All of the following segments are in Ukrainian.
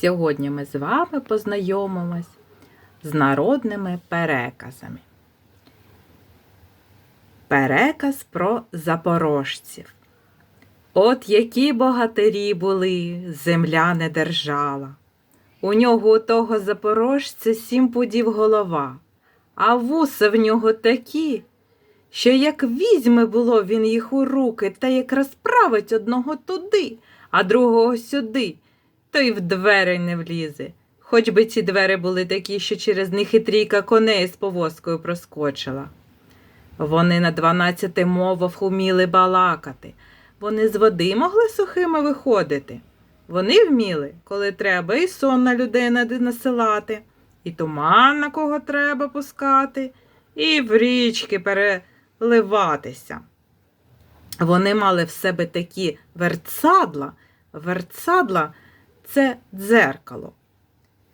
Сьогодні ми з вами познайомимось з народними переказами. Переказ про запорожців. От які богатирі були, земля не держала. У нього у того запорожця сім пудів голова, а вуса в нього такі, що як візьме було він їх у руки та як розправить одного туди, а другого сюди, то й в двері не влізе. Хоч би ці двері були такі, що через них і трійка коней з повозкою проскочила. Вони на дванадцяти мовах уміли балакати. Вони з води могли сухими виходити. Вони вміли, коли треба, і сон на людей насилати, і туман на кого треба пускати, і в річки переливатися. Вони мали в себе такі верцадла. Верцадла це дзеркало.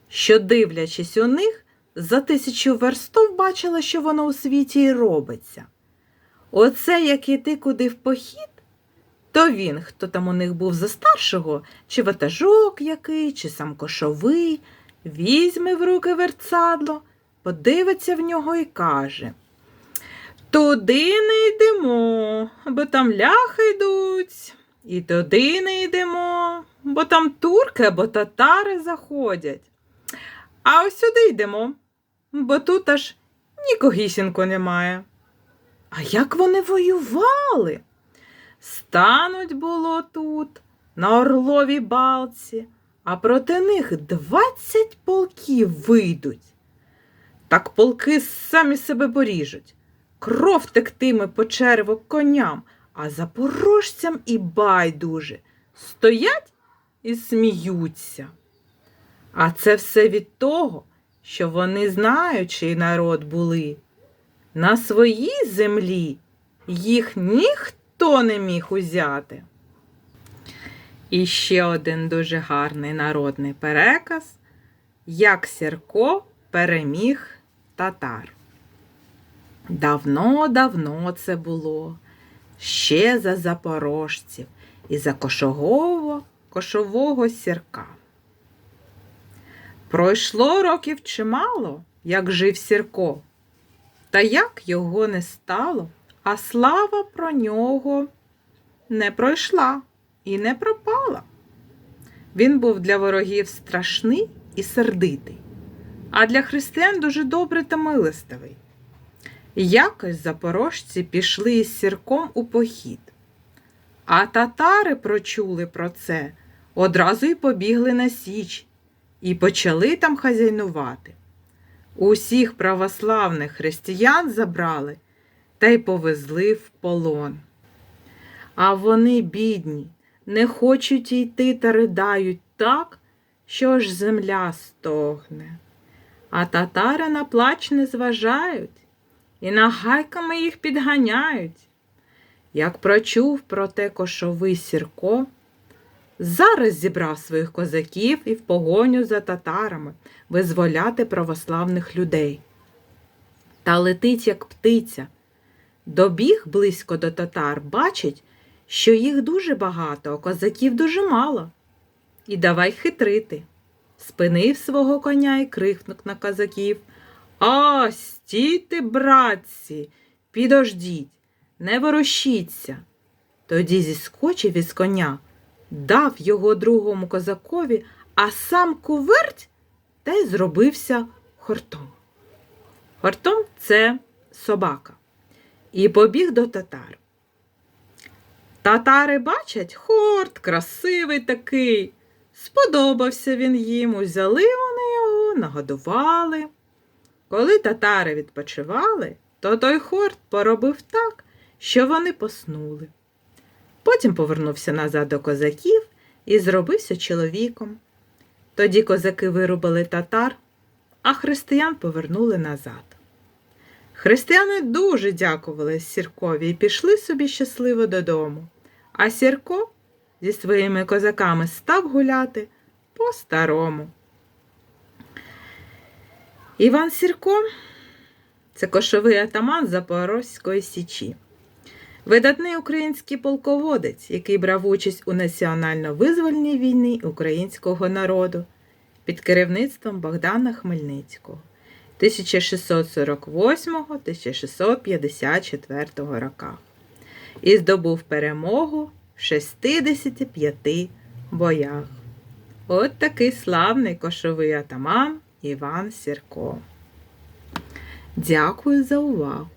Що, дивлячись у них, за тисячу верстов бачила, що воно у світі й робиться. Оце як іти куди в похід, то він, хто там у них був за старшого, чи ватажок який, чи сам кошовий, візьме в руки верцадло, подивиться в нього і каже Туди не йдемо, бо там ляхи йдуть, і туди не йдемо, бо там турки або татари заходять. А ось сюди йдемо, бо тут аж нікогісінько немає. А як вони воювали? Стануть було тут, на орловій балці, а проти них двадцять полків вийдуть. Так полки самі себе поріжуть. Кров тектиме по черво коням, а запорожцям і байдуже. Стоять і сміються. А це все від того, що вони знаючий народ були. На своїй землі їх ніхто не міг узяти. І ще один дуже гарний народний переказ, як Сірко переміг татар. Давно-давно це було, ще за запорожців і за кошового, кошового сірка. Пройшло років чимало, як жив Сірко, та як його не стало, а слава про нього не пройшла і не пропала. Він був для ворогів страшний і сердитий, а для християн дуже добрий та милостивий. Якось запорожці пішли із сірком у похід, а татари прочули про це, одразу й побігли на січ і почали там хазяйнувати. Усіх православних християн забрали та й повезли в полон. А вони, бідні, не хочуть йти та riдають так, що аж земля стогне. А татари на плач не зважають і нагайками їх підганяють. Як прочув про те кошовий сірко, зараз зібрав своїх козаків і в погоню за татарами визволяти православних людей. Та летить, як птиця. Добіг близько до татар, бачить, що їх дуже багато, а козаків дуже мало. І давай хитрити. Спинив свого коня і крикнув на козаків. А, стійте, братці, підождіть, не ворушіться. Тоді зіскочив із коня, дав його другому козакові, а сам куверть та й зробився хортом. Хортом це собака. І побіг до татар. Татари бачать, хорт красивий такий. Сподобався він їм, узяли вони його, нагодували. Коли татари відпочивали, то той хорт поробив так, що вони поснули. Потім повернувся назад до козаків і зробився чоловіком. Тоді козаки вирубили татар, а християн повернули назад. Християни дуже дякували Сіркові і пішли собі щасливо додому, а Сірко зі своїми козаками став гуляти по-старому. Іван Сірко це кошовий атаман Запорозької Січі. Видатний український полководець, який брав участь у національно-визвольній війні українського народу під керівництвом Богдана Хмельницького 1648-1654 роках і здобув перемогу в 65 боях. От такий славний кошовий атаман Іван Сірко. Дякую за увагу!